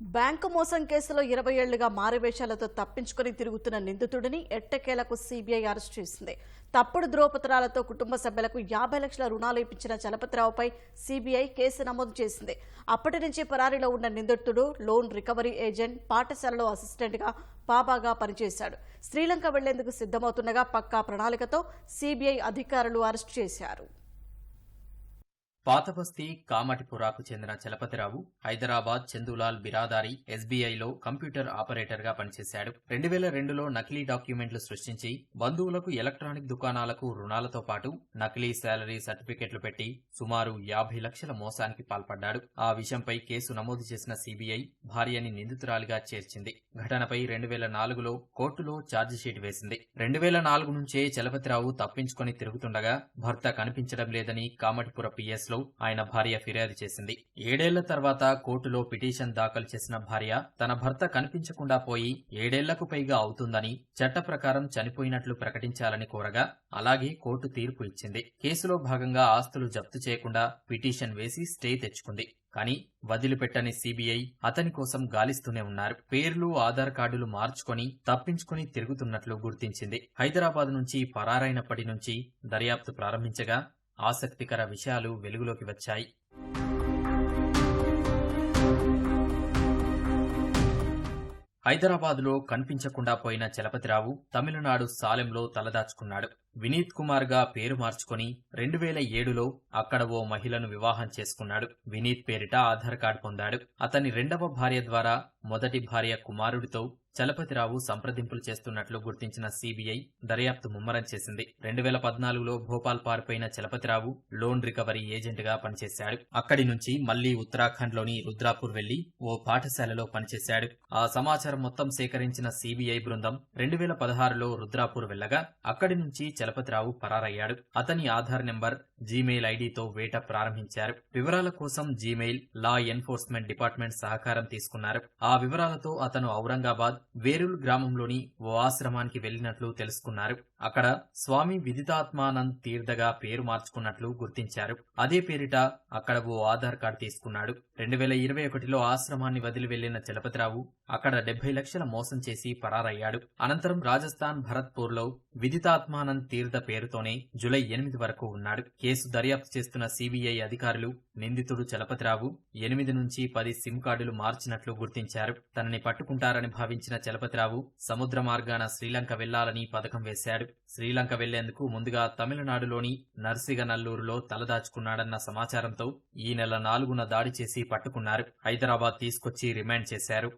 Bank మోసం కేసులో ఇరవై ఏళ్ళుగా మారువేషాలతో తప్పించుకుని తిరుగుతున్న నిందితుడిని ఎట్టకేలకు సీబీఐ అరెస్ట్ చేసింది. తప్పుడు ధ్రువపత్రాలతో కుటుంబ సభ్యులకు యాభై లక్షల రుణాలు ఇప్పించిన చలపతిరావుపై సీబీఐ కేసు నమోదు చేసింది. అప్పటి నుంచి పరారీలో ఉన్న నిందితుడు లోన్ రికవరీ ఏజెంట్ పాఠశాలలో అసిస్టెంట్గా పాబాగా పనిచేశాడు. శ్రీలంక వెళ్ళేందుకు సిద్ధమవుతుండగా పక్కా ప్రణాళికతో సీబీఐ అధికారులు అరెస్ట్ చేశారు. పాతబస్తీ కామటిపురాకు చెందిన చలపతిరావు హైదరాబాద్ చందులాల్ బిరాదారి ఎస్బీఐలో కంప్యూటర్ ఆపరేటర్గా పనిచేశాడు. రెండు వేల రెండులో నకిలీ డాక్యుమెంట్లు సృష్టించి బంధువులకు ఎలక్ట్రానిక్ దుకాణాలకు రుణాలతో పాటు నకిలీ శాలరీ సర్టిఫికెట్లు పెట్టి సుమారు యాభై లక్షల మోసానికి పాల్పడ్డాడు. ఆ విషయంపై కేసు నమోదు చేసిన సీబీఐ భార్యని నిందితురాలిగా చేర్చింది. ఘటనపై రెండు వేల నాలుగులో కోర్టులో ఛార్జిషీట్ వేసింది. రెండు వేల నాలుగు నుంచే చలపతిరావు తప్పించుకొని తిరుగుతుండగా భర్త కనిపించడం లేదని కామటిపుర పిఎస్ లో ఆయన భార్య ఫిర్యాదు చేసింది. ఏడేళ్ళ తర్వాత కోర్టులో పిటిషన్ దాఖలు చేసిన భార్య తన భర్త కనిపించకుండా పోయి ఏడేళ్ళకు పైగా అవుతుందని చట్ట ప్రకారం చనిపోయినట్లు ప్రకటించాలని కోరగా అలాగే కోర్టు తీర్పు ఇచ్చింది. కేసులో భాగంగా ఆస్తులు జప్తు చేయకుండా పిటిషన్ వేసి స్టే తెచ్చుకుంది. కానీ వదిలిపెట్టని సీబీఐ అతని కోసం గాలిస్తూనే ఉన్నారు. పేర్లు ఆధార్ కార్డులు మార్చుకొని తప్పించుకుని తిరుగుతున్నట్లు గుర్తించింది. హైదరాబాద్ నుంచి పరారైనప్పటి నుంచి దర్యాప్తు ప్రారంభించగా ఆసక్తికర విషయాలు వెలుగులోకి వచ్చాయి. హైదరాబాద్లో కనిపించకుండా పోయిన చలపతిరావు తమిళనాడు సాలెంలో తలదాచుకున్నాడు. వినీత్ కుమార్గా పేరు మార్చుకొని రెండు వేల ఏడులో అక్కడ ఓ మహిళను వివాహం చేసుకున్నాడు. వినీత్ పేరిట ఆధార్ కార్డు పొందాడు. అతని రెండవ భార్య ద్వారా మొదటి భార్య కుమారుడితో చలపతిరావు సంప్రదింపులు చేస్తున్నట్లు గుర్తించిన సీబీఐ దర్యాప్తు ముమ్మరం చేసింది. రెండు వేల పద్నాలుగులో భోపాల్ పారిపోయిన చలపతిరావు లోన్ రికవరీ ఏజెంట్గా పనిచేశాడు. అక్కడి నుంచి మళ్ళీ ఉత్తరాఖండ్లోని రుద్రాపూర్ వెళ్ళి ఓ పాఠశాలలో పనిచేశాడు. ఆ సమాచారం మొత్తం సేకరించిన సీబీఐ బృందం రెండు వేల పదహారులో రుద్రాపూర్ వెళ్ళగా అక్కడి నుంచి చలపతిరావు పరారయ్యాడు. అతని ఆధార్ నెంబర్ జీమెయిల్ ఐడితో వేట ప్రారంభించారు. వివరాల కోసం జీమెయిల్ లా ఎన్ఫోర్స్మెంట్ డిపార్ట్మెంట్ సహకారం తీసుకున్నారు. ఆ వివరాలతో అతను ఔరంగాబాద్ వేరుల్ గ్రామంలోని ఓ ఆశ్రమానికి వెళ్ళినట్లు తెలుసుకున్నారు. అక్కడ స్వామి విదితాత్మానంద్ తీర్థగా పేరు మార్చుకున్నట్లు గుర్తించారు. అదే పేరిట అక్కడ ఓ ఆధార్ కార్డు తీసుకున్నాడు. రెండు వేల ఇరవై ఒకటిలో ఆశ్రమాన్ని వదిలి వెళ్ళిన చలపతిరావు అక్కడ డెబ్బై లక్షల మోసం చేసి పరారయ్యాడు. అనంతరం రాజస్థాన్ భరత్పూర్లో విదితాత్మానంద్ తీర్థ పేరుతోనే జులై ఎనిమిది వరకు ఉన్నాడు. కేసు దర్యాప్తు చేస్తున్న సిబిఐ అధికారులు నిందితుడు చలపతిరావు ఎనిమిది నుంచి పది సిమ్ కార్డులు మార్చినట్లు గుర్తించారు. తనని పట్టుకుంటారని భావించిన చలపతిరావు సముద్ర మార్గాన శ్రీలంక వెళ్ళాలని పథకం వేశాడు. శ్రీలంక వెళ్ళేందుకు ముందుగా తమిళనాడులోని నర్సిగనల్లూరులో తలదాచుకున్నాడన్న సమాచారంతో ఈ నెల నాలుగున దాడి చేసి పట్టుకున్నారు. హైదరాబాద్ తీసుకొచ్చి రిమాండ్ చేశారు.